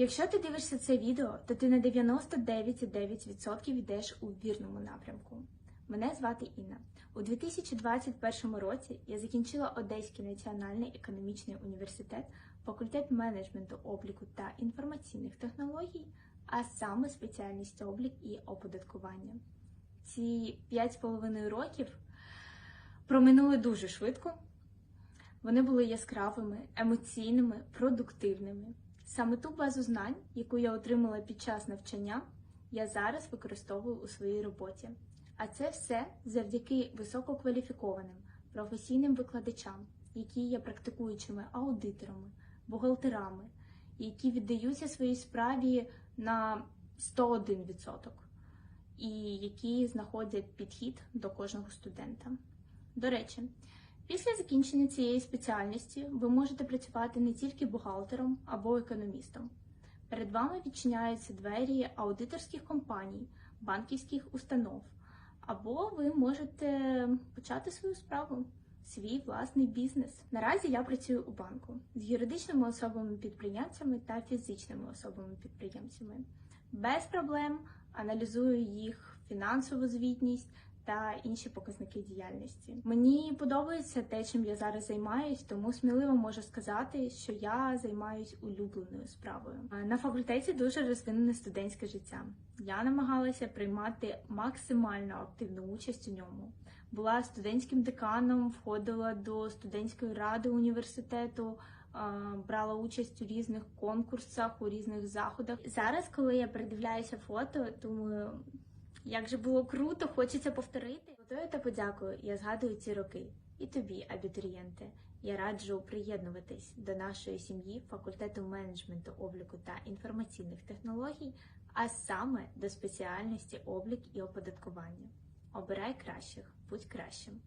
Якщо ти дивишся це відео, то ти на 99,9% йдеш у вірному напрямку. Мене звати Інна. У 2021 році я закінчила Одеський національний економічний університет, факультет менеджменту обліку та інформаційних технологій, а саме спеціальність облік і оподаткування. Ці 5,5 років проминули дуже швидко. Вони були яскравими, емоційними, продуктивними. Саме ту базу знань, яку я отримала під час навчання, я зараз використовую у своїй роботі. А це все завдяки висококваліфікованим професійним викладачам, які є практикуючими аудиторами, бухгалтерами, які віддаються своїй справі на 101% і які знаходять підхід до кожного студента. До речі, після закінчення цієї спеціальності ви можете працювати не тільки бухгалтером або економістом. Перед вами відчиняються двері аудиторських компаній, банківських установ, або ви можете почати свою справу, свій власний бізнес. Наразі я працюю у банку з юридичними особами-підприємцями та фізичними особами-підприємцями. Без проблем аналізую їх фінансову звітність та інші показники діяльності. Мені подобається те, чим я зараз займаюсь, тому сміливо можу сказати, що я займаюсь улюбленою справою. На факультеті дуже розвинене студентське життя. Я намагалася приймати максимально активну участь у ньому. Була студентським деканом, входила до студентської ради університету. Брала участь у різних конкурсах, у різних заходах. Зараз, коли я передивляюся фото, думаю, як же було круто, хочеться повторити. Готую та подякую. Я згадую ці роки. І тобі, абітурієнти. Я раджу приєднуватись до нашої сім'ї факультету менеджменту обліку та інформаційних технологій, а саме до спеціальності облік і оподаткування. Обирай кращих, будь кращим.